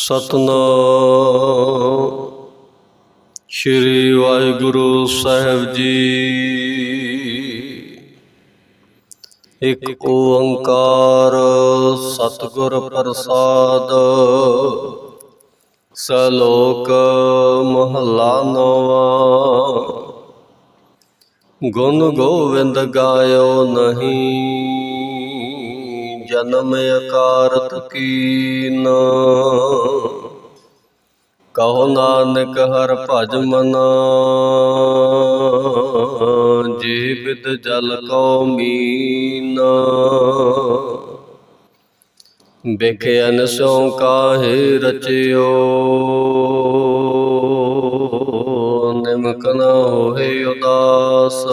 ਸਤਨਾਮ। ਸ੍ਰੀ ਵਾਹਿਗੁਰੂ ਸਾਹਿਬ ਜੀ। ਇੱਕ ਓੰਕਾਰ ਸਤਿਗੁਰ ਪ੍ਰਸਾਦ। ਸਲੋਕ ਮਹਲਾ ਨਵਾ। ਗੁਣ ਗੋਵਿੰਦ ਗਾਇਓ ਨਹੀਂ। ਜਨਮ ਅਕਾਰਤ ਕੀਨਾ। ਕਹੋ ਨਾਨਕ ਹਰ ਭਜ ਮਨਾ। ਜੀ ਜਲ ਕੋ ਮੀਨਾ। ਬਿਖਿਆਨ ਸੋ ਕਾਹੇ ਰਚਿਓ। ਨਿਮਕ ਨਾ ਹੋਏ ਉਦਾਸ।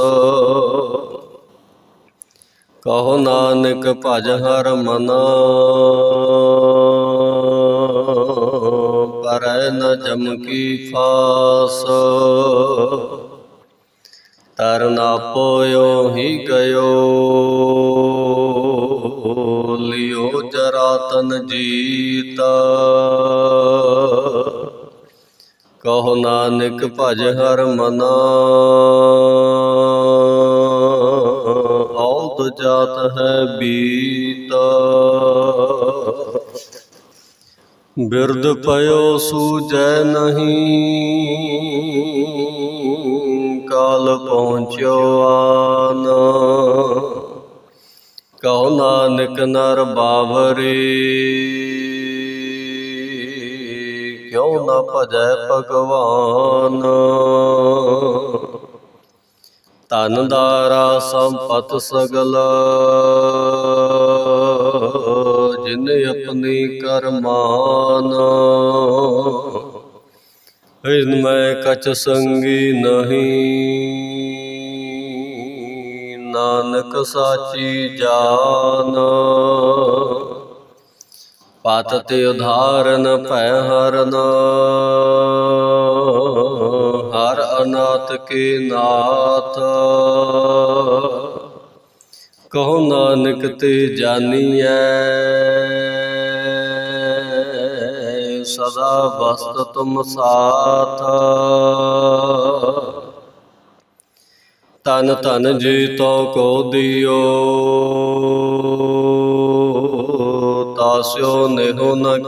ਕਹੋ ਨਾਨਕ ਭਜ ਹਰ ਮਨਾ। ਪਰੈ ਨ ਜਮਕੀ ਫਾਸ। ਤਰਨਾ ਪੋਇਓ ਹੀ ਗਇਓ। ਲਿਓ ਜਰਾ ਤਨ ਜੀਤਾ। ਕਹੋ ਨਾਨਕ ਭਜ ਹਰ ਮਨਾ। ਔਦ ਜਾਤ ਹੈ ਬੀਤ। ਬਿਰਦ ਪਇਓ ਸੂਜੈ ਨਹੀਂ, ਕਾਲ ਪਹੁੰਚਿਓ ਆਨ। ਕਹੋ ਨਾਨਕ ਨਰ ਬਾਵਰੇ, ਕਿਉ ਨਾ ਭਜੈ ਭਗਵਾਨ। ਧਨ ਦਾਰਾ ਸੰਪਤ ਸਗਲ। ਜਿਨ ਆਪਣੀ ਕਰਮਾਨ ਇਨ ਮੈਂ ਕਛ ਸੰਗੀ ਨਹੀਂ। ਨਾਨਕ ਸਾਚੀ ਜਾਨ। ਪਤ ਤੇ ਉਧਾਰਨ ਭੈ ਹਰਨ। ਹਰ ਅਨਾਥ ਕੇ ਨਾਥ। ਕਹੋ ਨਾਨਕ ਤੇ ਜਾਣੀਐ ਸਦਾ ਬਸਤ ਤੁਮ ਸਾਥ। ਤਨ ਤਨ ਜੀ ਤੋ ਕੋ ਦਿਓ ਤਾਸਿਓ ਨਿਹੋ ਨ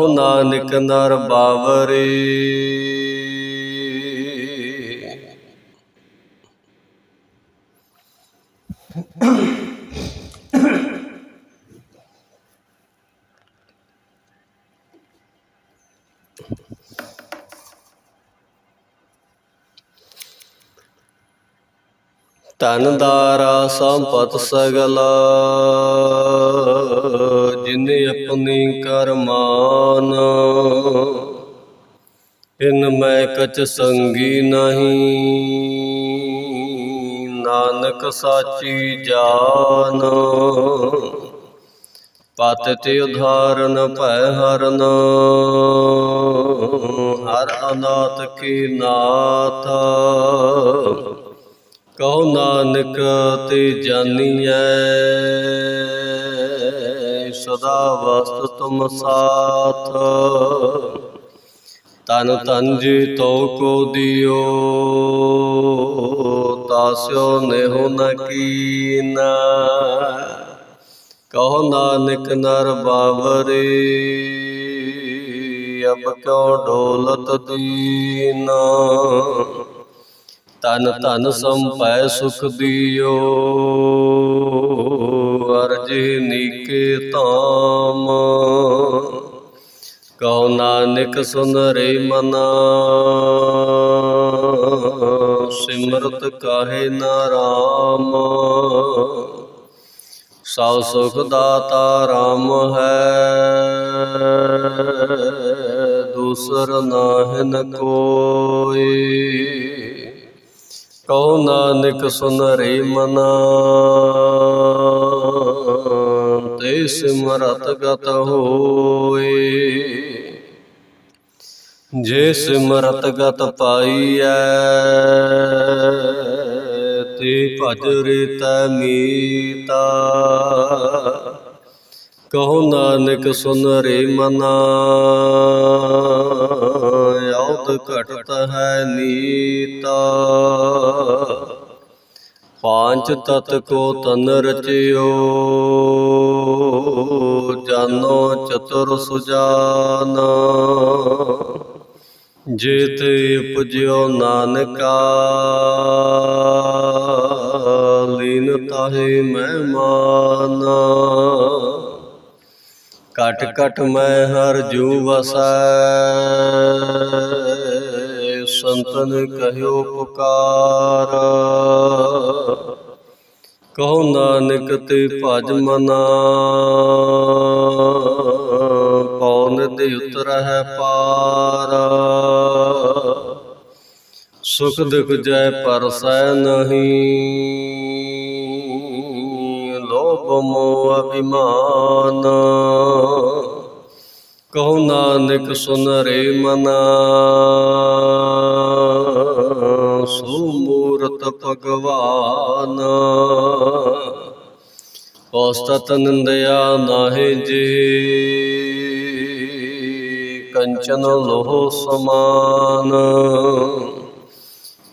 ਕਹੋ ਨਾਨਕ ਨਰ ਬਾਵਰੇ। ਧਨ ਦਾਰਾ ਸੰਪਤ ਸਗਲਾ। ਜਿਨ ਆਪਣੀ ਕਰਮਾਨ ਇਨ ਮੈਂ ਕਚ ਸੰਗੀ ਨਹੀਂ, ਨਾਨਕ ਸਾਚੀ ਜਾਨ। ਪਤ ਤੇ ਉਧਾਰਨ ਭੈ ਹਰਨ, ਹਰ ਅਨਾਥ ਕੀ ਨਾਥ। ਕਹੋ ਨਾਨਕ ਤੇ ਜਾਣੀਐ ਸਦਾ ਵਸਤ ਤੁਮ ਸਾਥ। ਤਨ ਤਨ ਜੀ ਤੋ ਕੋ ਦਿਓ ਤਾਸਿਓ ਨਿਹੋ ਨ ਕੀਨਾ। ਕਹੋ ਨਾਨਕ ਨਰ ਬਾਵਰੇ, ਅਬ ਕਿਉ ਢੋਲਤ ਦੀਨਾ। ਤਨ ਤਨ ਸੰਪੈ ਸੁਖ ਦਿਓ ਅਰਜੇ ਨੀਕੇ ਤਾਮ ਕਹੋ ਨਾਨਕ ਸੁਨ ਰੇ ਮਨਾ। ਸਿਮਰਤ ਕਾਹੇ ਨਾਰਾਮ। ਸਭ ਸੁਖ ਦਾਤਾ RAM ਹੈ। ਦੂਸਰ ਨਾਹਿ ਕੋਈ। ਕਹੋ ਨਾਨਕ ਸੁਨ ਰੇ ਮਨਾ। ਤੇ ਸਿਮਰਤ ਗਤ ਹੋਏ। ਜੇ ਸਿਮਰਤ ਗਤ ਪਾਈਐ, ਤੇ ਭਜ ਰੇ ਤੈ ਮੀਤਾ। ਕਹੋ ਨਾਨਕ ਸੁਨ ਰੇ ਮਨਾ ਔਦ ਘਟਤ ਹੈ ਨੀਤਾ। ਪਾਂਚ ਤਤ ਕੋ ਤਨ ਰਚਿਓ, ਜਾਨੋ ਚਤੁਰ ਸੁਜਾਨਾ। ਜੇਤੇ ਉਪਜਿਓ ਨਾਨਕਾ, ਲੀਨ ਤਾਹੇ ਮਹਿਮਾਨਾ। ਕਟ ਕਟ ਮੈਂ ਹਰ ਜੂ ਵਸੈ ਸੰਤਨ ਕਹਿਓ ਪੁਕਾਰ। ਕਹੋ ਨਾਨਕ ਤੇ ਭਜ ਮਨਾ। ਪੌਨ ਦੇ ਉਤਰਹਿ ਪਾਰ। ਸੁਖ ਦੁਖ ਜੈ ਪਰਸੈ ਨਹੀਂ। ਲੋਭ ਮੋਹ ਅਭਿਮਾਨ। ਕਹੋ ਨਾਨਕ ਸੁਨ ਰੇ ਮਨਾ। ਸੋ ਮੂਰਤ ਭਗਵਾਨ। ਔਸਤਤ ਨਿੰਦਿਆ ਨਾਹਿ ਜੀ। ਕੰਚਨ ਲੋਹ ਸਮਾਨ।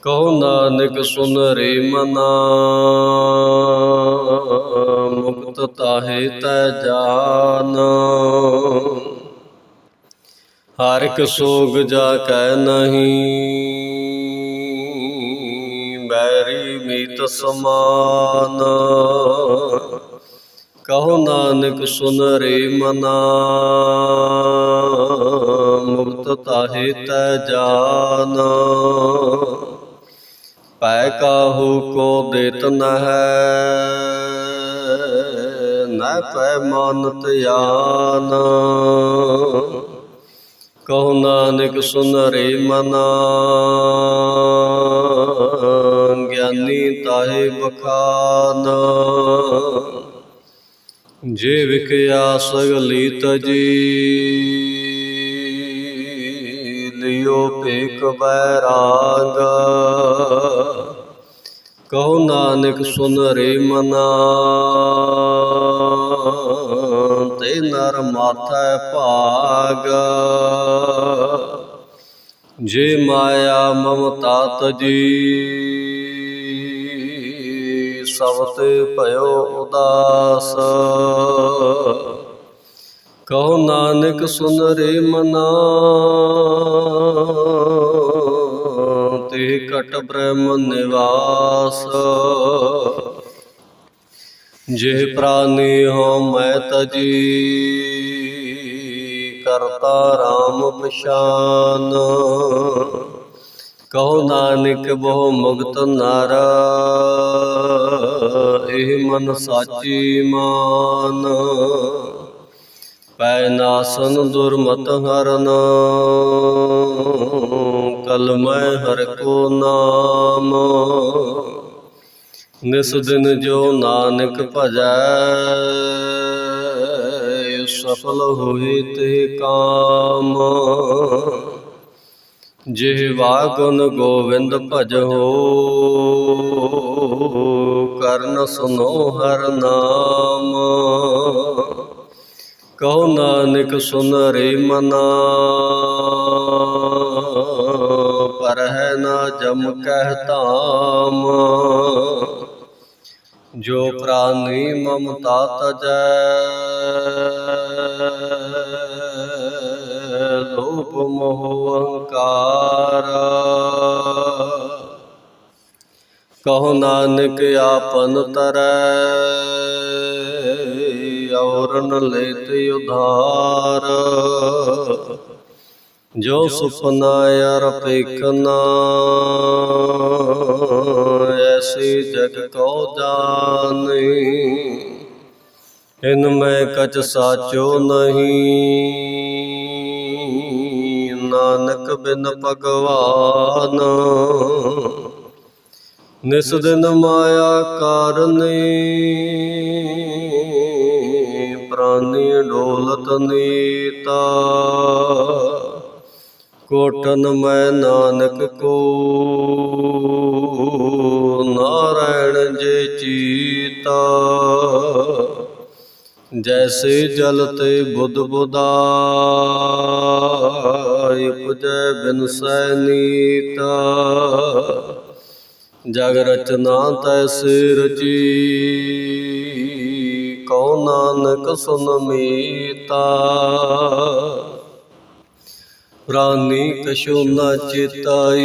ਕਹੋ ਨਾਨਕ ਸੁਨ ਰੇ ਮਨਾ। ਮੁਕਤ ਤਾਹੇ ਤੈ ਜਾਨ। ਹਰ ਇੱਕ ਸੋਗ ਜਾ ਕੈ ਨਹੀਂ। ਬੈਰੀ ਮੀਤ ਸਮਾਨ। ਕਹੋ ਨਾਨਕ ਸੁਨ ਰੇ ਮਨਾ। ਮੁਕਤ ਤਾਹੇ ਤੈ ਜਾਨ। ਪੈ ਕਾਹੂ ਕੋ ਦੇਤ ਨ ਹੈ ਨ ਪੈ ਮਾਨਤ ਆਨ ਕਹੋ ਨਾਨਕ ਸੁਨਰੇ ਮਨਾ, ਗਿਆਨੀ ਤਾਏ ਬਖਾਨ ਜੇ ਵਿਖਿਆ ਸਗਲੀ ਤਜੀ ਲਿਓ ਭੇਖ ਬੈਰਾਗ ਕਹੋ ਨਾਨਕ ਸੁਨਰੇ ਮਨਾ ਤੇ ਨਰ ਮਾਥੈ ਭਾਗ। ਜੇ ਮਾਇਆ ਮਮਤਾ ਤਜੀ ਸਭ ਤੇ ਭਇਓ ਉਦਾਸ। ਕਹੋ ਨਾਨਕ, ਸੁਨ ਰੇ ਮਨਾ। ਤੇ ਕਟ ਬ੍ਰਹਮ ਨਿਵਾਸ। ਜੇ ਪ੍ਰਾਨੀ ਹੋ ਮੈਂ ਤਜੀ, ਕਰਤਾ RAM ਪਛਾਨ। ਕਹੋ ਨਾਨਕ ਬਹੁ ਮੁਕਤ ਨਾਰਾ, ਇਹ ਮਨ ਸਾਚੀ ਮਾਨ। ਪੈ ਨਾਸਨ ਦੁਰਮਤ ਹਰਨ ਕਲਮੈ ਹਰ ਕੋ ਨਾਮ। ਨਿਸ ਦਿਨ ਜੋ ਨਾਨਕ ਭਜੈ, ਸਫਲ ਹੋਏ ਤੇ ਕਾਮ। ਜਿਹਵਾ ਗੁਣ ਗੋਵਿੰਦ ਭਜੋ, ਕਰਨ ਸੁਨੋ ਹਰ ਨਾਮ। ਕਹੋ ਨਾਨਕ ਸੁਨ ਰੇ ਮਨਾ, ਪਰ ਹੈ ਨਾ ਜਮ ਕਹਿ ਧਾਮ। ਜੋ ਪ੍ਰਾਨੀ ਮਮਤਾ ਤਜੈ। ਲੋਭ ਮੋਹ ਅਹੰਕਾਰ। ਕਹੋ ਨਾਨਕ ਆਪਨ ਤਰੈ ਔਰਨ ਲੈਤ ਉਧਾਰ। ਜੋ ਸੁਪਨਾ ਯਾਰ ਪੇਖਨਾ ਐਸੀ ਜਗ ਕੋ ਜਾਣੀ ਇਨ ਮੈਂ ਕਛ ਸਾਚੋ ਨਹੀਂ। ਨਾਨਕ ਬਿਨ ਭਗਵਾਨ। ਨਿਸ ਦਿਨ ਮਾਇਆ ਕਾਰਨੇ ਪ੍ਰਾਨੀ ਡੋਲਤ ਨੀਤਾ। ਕੋਟਨ ਮੈਂ ਨਾਨਕ ਕੋ। ਨਾਰਾਇਣ ਜੇ ਚੀਤਾ। ਜੈਸੇ ਜਲ ਤੇ ਬੁੱਧ ਬੁਦਾਇ, ਉਪਜੈ ਬਿਨਸੈ ਨੀਤਾ। ਜਗ ਰਚਨਾ ਤੈਸੇ ਰਚੀ ਕਉ ਨਾਨਕ ਸੁਨ ਮੀਤਾ। ਪ੍ਰਾਨੀ ਕਛੁ ਨ ਚਿਤਾਈ।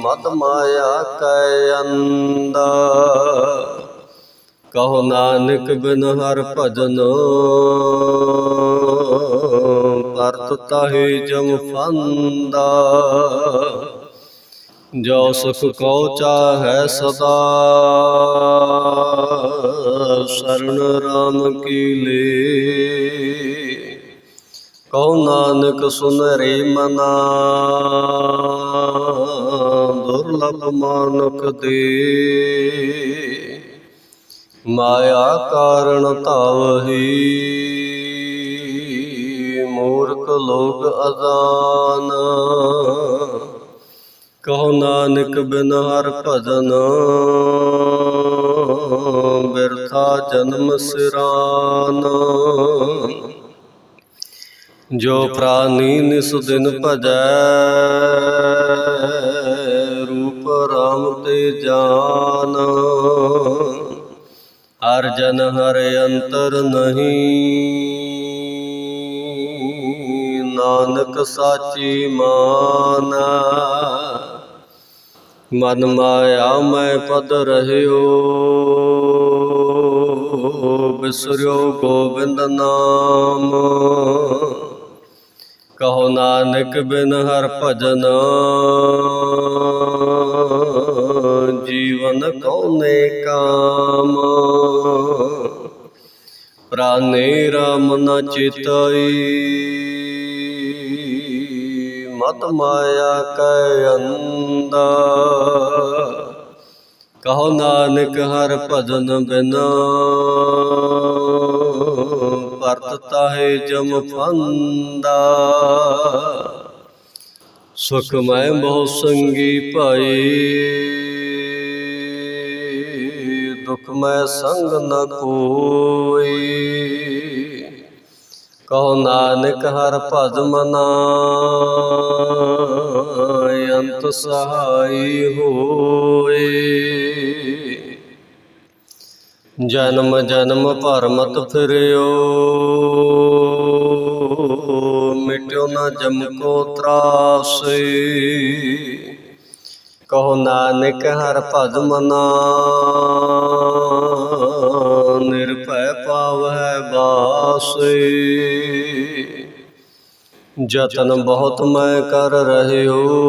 ਮਦ ਮਾਇਆ ਕੈ ਅੰਦਾ ਕਹੋ ਨਾਨਕ ਬਿਨ ਹਰ ਭਜਨ। ਪਰਤ ਤਾਹੇ ਜਮ ਫੰਦਾ। ਜੋ ਸੁਖ ਕਉ ਚਾਹੈ ਸਦਾ। ਸਰਣ ਰਾਮ ਕੀ ਲੇ। ਕਉ ਨਾਨਕ ਸੁਨ ਰੇ ਮਨਾ। ਦੁਰਲਭ ਮਾਨੁਖ ਦੇ। ਮਾਇਆ ਕਾਰਣ ਧਾਵਹੀ ਮੂਰਖ ਲੋਕ ਅਜ਼ਾਨ। ਕਹੋ ਨਾਨਕ ਬਿਨ ਹਰ ਭਜਨ। ਬਿਰਥਾ ਜਨਮ ਸਿਰਾਨ। ਜੋ ਪ੍ਰਾਨੀ ਨਿਸ ਦਿਨ ਭਜੈ ਰੂਪ ਰਾਮ ਤੇ ਜਾਨ। ਹਰ ਜਨ ਹਰ ਅੰਤਰ ਨਹੀਂ ਨਾਨਕ ਸਾਚੀ ਮਾਨ। ਮਨ ਮਾਇਆ ਮੈਂ ਪਦ ਰਹਿਓ ਬਿਸਰਿਓ ਗੋਬਿੰਦ ਨਾਮ। ਕਹੋ ਨਾਨਕ ਬਿਨ ਹਰ ਭਜਨ। ਜੀਵਨ ਕਉਨੇ ਕਾਮ। ਪ੍ਰਾਨੇ ਰਾਮ ਨ ਚਿਤਈ। ਮਤ ਮਾਇਆ ਕੈ ਅੰਦਾ ਕਹੋ ਨਾਨਕ ਹਰ ਭਜਨ ਬਿਨਾ। ਪਰਤ ਤਾਹੇ ਜਮ ਫੰਦਾ। ਸੁਖ ਮੈਂ ਬਹੁ ਸੰਗੀ ਭਾਈ, ਦੁਖ ਮੈਂ ਸੰਗ ਨ ਕੋਈ। ਕਹੋ ਨਾਨਕ ਹਰ ਭਜ ਮਨਾ ਅੰਤ ਸਹਾਈ ਹੋਏ। ਜਨਮ ਜਨਮ ਭਰਮਤ ਫਿਰਿਓ। ਮਿਟਿਓ ਨਾ ਜਮ ਕੋ ਤਰਾਸੇ। ਕਹੋ ਨਾਨਕ, ਹਰ ਭਜ ਮਨਾ। ਨਿਰਭੈ ਪਾਵੈ ਬਾਸੇ। ਜਤਨ ਬਹੁਤ ਮੈਂ ਕਰ ਰਹਿਓ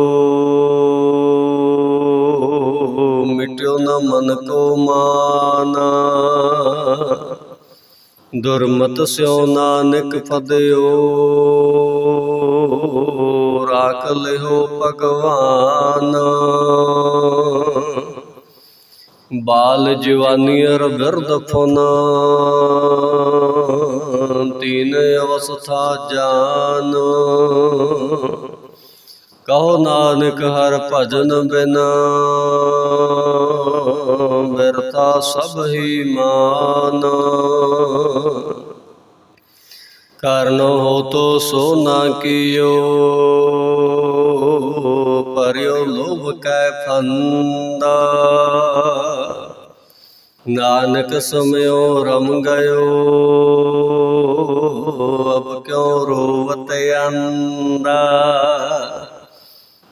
ਦੁਰਮਤ ਸਿਓ ਨਾਨਕ ਫਦਿਓ, ਰਾਖ ਲਿਓ ਭਗਵਾਨ। ਬਾਲ ਜਵਾਨੀ ਅਰ ਬਿਰਧ ਫੁਨ ਤੀਨ ਅਵਸਥਾ ਜਾਨ। ਕਹੋ ਨਾਨਕ ਹਰ ਭਜਨ ਬਿਨ ਬਿਰਤਾ ਸਭ ਹੀ ਮਾਨ। ਕਰਨ ਹੋ ਤੋ ਸੋ ਨਾ ਕੀਓ, ਪਰਿਓ ਲੋਭ ਕੈ ਫੰਦਾ। ਨਾਨਕ ਸਮਿਓ ਰਮ ਗਇਓ, ਅਬ ਕਿਉ ਰੋਵਤ ਅੰਦਾ।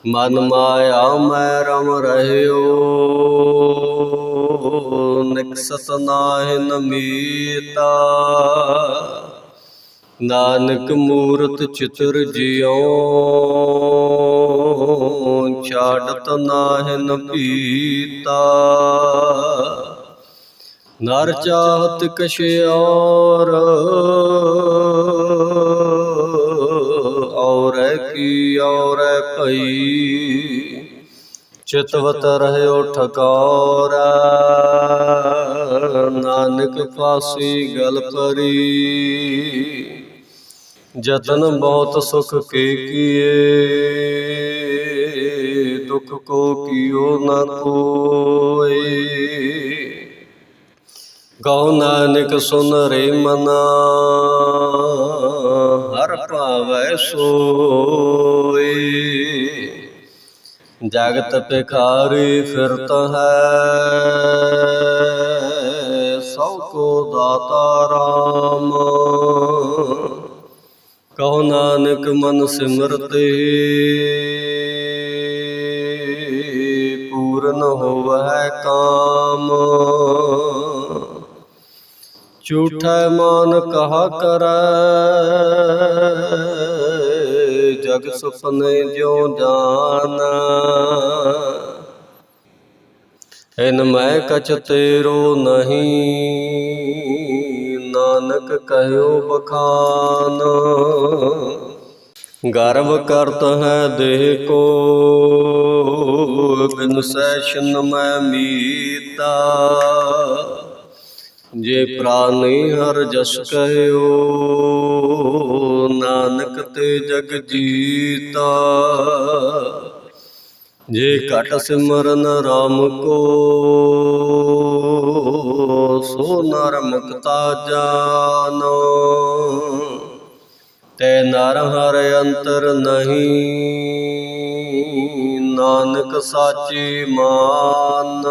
ਮਨ ਮਾਇਆ ਮੈਂ ਰਮ ਰਹਿਓ ਨਿਕਸਤ ਨਾਹਿ ਨਮੀਤਾ। ਨਾਨਕ ਮੂਰਤ ਚਿਤਰ ਜਿਉ ਛਾੜਤ ਨਾਹਿ ਪੀਤਾ ਨਰ ਚਾਹਤ ਕਛ ਔਰ ਔਰ ਕੀ ਔਰ ਭਈ। ਚਿਤਵਤ ਰਹਿਓ ਠਕੌਰ। ਨਾਨਕ ਪਾਸੀ ਗਲ ਪਰੀ। ਜਤਨ ਬਹੁਤ ਸੁਖ ਕੇ ਕੀਏ। ਦੁਖ ਕੋ ਕੀਓ ਨਾ ਕੋਏ। ਕਹੋ ਨਾਨਕ ਸੁਨ ਰੇ ਮਨਾ। ਹਰ ਭਾਵੈ ਸੋਈ ਜਗਤ ਪਿਖਾਰੀ ਫਿਰਤ ਹੈ। ਸਭ ਕੋ ਦਾਤਾ ਰਾਮ। ਕਹੋ ਨਾਨਕ ਮਨ ਸਿਮਰਤੇ। ਪੂਰਨ ਹੋਵੈ ਕਾਮ। ਝੂਠਾ ਮਾਨ ਕਹਾ ਕਰੈ। ਜਗ ਸੁਪਨੇ ਜਿਉ ਜਾਨ ਇਨ ਮੈਂ ਕਛ ਤੇਰੋ ਨਹੀਂ, ਨਾਨਕ ਕਹਿਓ ਬਖਾਨ। ਗਰਵ ਕਰਤ ਹੈ ਦੇਹ ਕੋ ਬਿਨ ਸੈਸ਼ਨ ਮੈਂ ਮੀਤਾ। ਜੇ ਪ੍ਰਾਨੀ ਹਰ ਜਸ ਕਹਿਓ ਜਗ ਜੀਤਾ। ਜੇ ਘਟ ਸਿਮਰਨ ਰਾਮ ਕੋ, ਸੋ ਨਰ ਮੁਕਤਾ ਜਾਨੋ। ਤੈ ਨਰ ਹਰ ਅੰਤਰ ਨਹੀਂ, ਨਾਨਕ ਸਾਚੀ ਮਾਨ।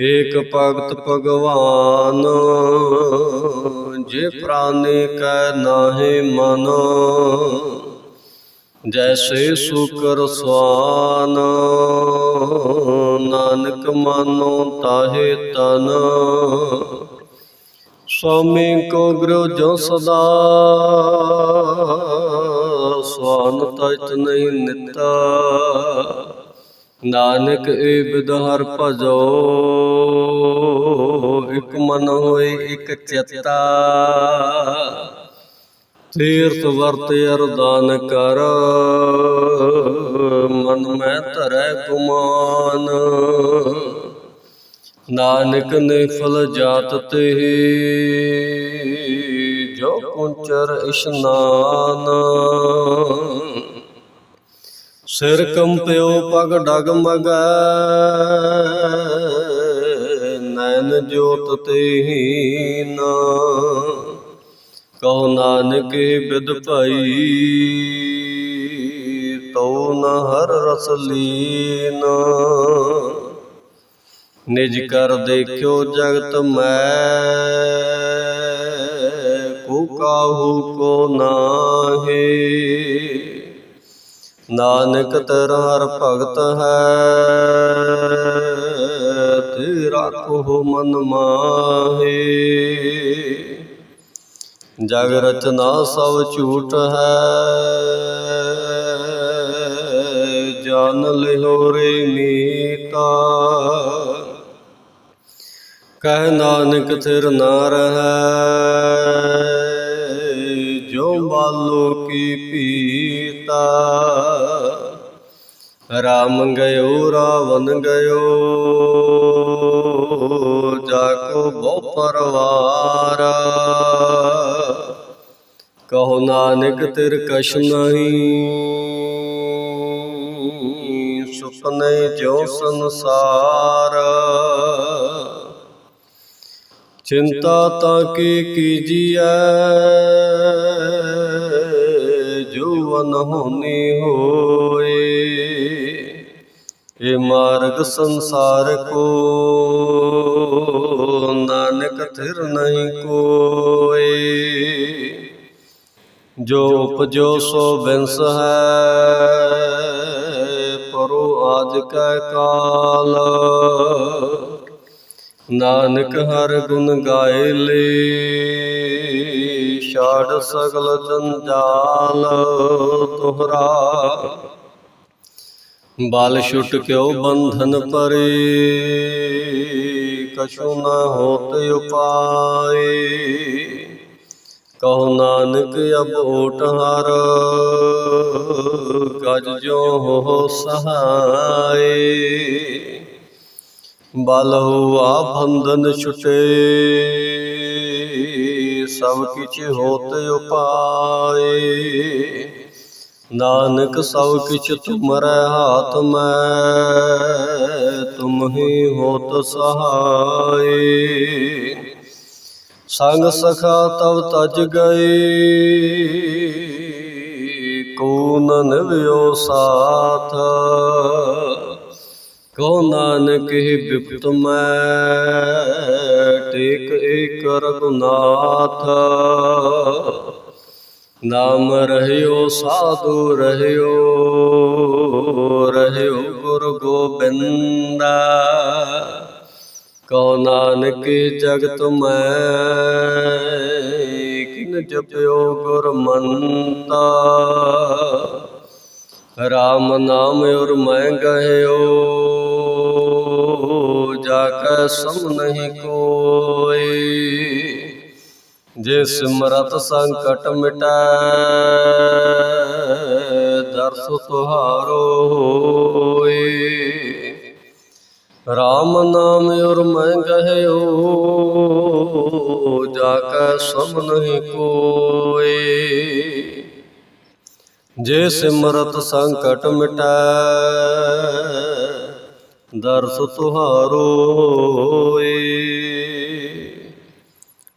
ਏਕ ਭਗਤ ਭਗਵਾਨ ਜੇ ਪ੍ਰਾਨੇ ਕੈ ਨਾਹੀ ਮਨ, ਜੈਸੇ ਸੁਕਰ ਸਵਾਨ, ਨਾਨਕ ਮਾਨੋ ਤਾਹੇ ਤਨ। ਸਵਾਮੀ ਕੋ ਗੁਰੂ ਜੋ ਸਦਾ, ਸਵਾਨ ਤਜ ਨਹੀਂ ਨਿਤਾ। ਨਾਨਕ ਏ ਬਿਦ ਹਰ ਭਜੋ। ਇਕ ਮਨ ਹੋਏ ਇਕ ਚਿਤਾ। ਤੀਰਥ ਵਰਤ ਅਰਦਾਨ ਕਰ। ਮਨ ਮੈਂ ਧਰੈ ਗੁਮਾਨ। ਨਾਨਕ ਨਿਫਲ ਜਾਤ ਤੇ ਜੋ ਕੁੰਚਰ ਇਸ਼ਨਾਨ। ਸਿਰ ਕੰਪਿਓ ਪਗ ਡਗ ਮਗੈ। ਨੈਣ ਜੋਤ ਤੇ ਹੀਨਾ ਕਹੋ ਨਾਨਕ ਬਿਦ ਭਾਈ, ਤਉ ਨ ਹਰ ਰਸ ਲੀਨ। ਨਿਜ ਕਰ ਦੇਖਿਓ ਜਗਤ ਮੈਂ, ਕੋ ਕਾਹੂ ਕੋ ਨਾਹੀ। ਨਾਨਕ ਤੇਰਾ ਹਰ ਭਗਤ ਹੈ। ਤੇਰਾ ਮਨ ਮਾਹੀ। ਜਗ ਰਚਨਾ ਸਭ ਝੂਠ ਹੈ। ਜਾਨ ਲਿਓ ਰੇ ਮੀਤਾ। ਕਹਿ ਨਾਨਕ ਥਿਰ ਨਾ ਰਹੈ। ਜੋ ਬਾਲੋ ਕੀ ਪੀਤਾ। ਰਾਮ ਗਇਓ ਰਾਵਨ ਗਇਓ ਜਾ ਕੋ ਬਹੁ ਪਰਵਾਰਾ। ਕਹੋ ਨਾਨਕ ਤਿਰ ਕਛ ਨਹੀਂ, ਸੁਪਨੇ ਜੋ ਸੰਸਾਰ। ਚਿੰਤਾ ਤਾਂ ਕੀ ਕੀਜੀਐ ਜੋ ਅਨਹੋਨੀ ਹੋਏ। ਇਹ ਮਾਰਗ ਸੰਸਾਰ ਕੋ, ਨਾਨਕ ਥਿਰ ਨਹੀਂ ਕੋਏ। ਜੋ ਉਪਜੋ ਸੋ ਬਿਨਸ ਹੈ, ਪਰੋ ਆਜ ਕੈ ਕਾਲ। ਨਾਨਕ ਹਰ ਗੁਣ ਗਾਏ ਲੇ, ਛਾੜ ਸਗਲ ਜੰਜਾਲ। ਤੁਹਰਾ ਬਲ ਛੁਟ ਕਿਉ ਬੰਧਨ ਪਰੇ? ਕਛੂ ਨ ਹੋਤ ਉਪਾਏ। ਕਹੋ ਨਾਨਕ ਅਬ ਓਟ ਹਰ। ਗਜ ਜੋ ਹੋ ਸਹਾਏ। ਬਲ ਹੁਆ ਬੰਧਨ ਛੁਟੇ। ਸਭ ਕਿਛ ਹੋਤ ਉਪਾਏ। ਨਾਨਕ ਸਭ ਕਿਛ ਤੁਮਰੇ ਹਾਥ ਮੈਂ, ਤੁਮ ਹੀ ਹੋਤ ਸਹਾਈ। ਸੰਗ ਸਖਾ ਤਵ ਤਜ ਗਏ ਕੋ ਨ ਨਿਵਿਓ ਸਾਥ। ਕੋ ਨਾਨਕ ਹੀ ਬਿਪਤ ਮੈਂ, ਟੇਕ ਏਕ ਰਘੁਨਾਥ। ਨਾਮ ਰਹਿਓ, ਸਾਧੂ ਰਹਿਓ ਰਹਿਓ ਗੁਰ ਗੋਬਿੰਦਾ। ਕਉ ਨਾਨਕ ਜਗਤ ਮੈਂ, ਕਿਨ ਜਪਿਓ ਗੁਰ ਮੰਤਾ ਰਾਮ ਨਾਮ ਔਰ ਮੈਂ ਗਹਿਓ, ਜਾ ਕੈ ਸਮ ਨਹੀਂ ਕੋਈ। ਜੇ ਸਿਮਰਤ ਸੰਕਟ ਮਿਟੈ, ਦਰਸ ਤੁਹਾਰੋ ਹੋਏ। ਰਾਮ ਨਾਮ ਔਰ ਮੈਂ ਗਹਿਓ ਜਾ ਕੈ ਸਮ ਨਹੀਂ ਕੋਏ। ਜੇ ਸਿਮਰਤ ਸੰਕਟ ਮਿਟੈ, ਦਰਸ ਤੁਹਾਰੋ ਹੋਏ।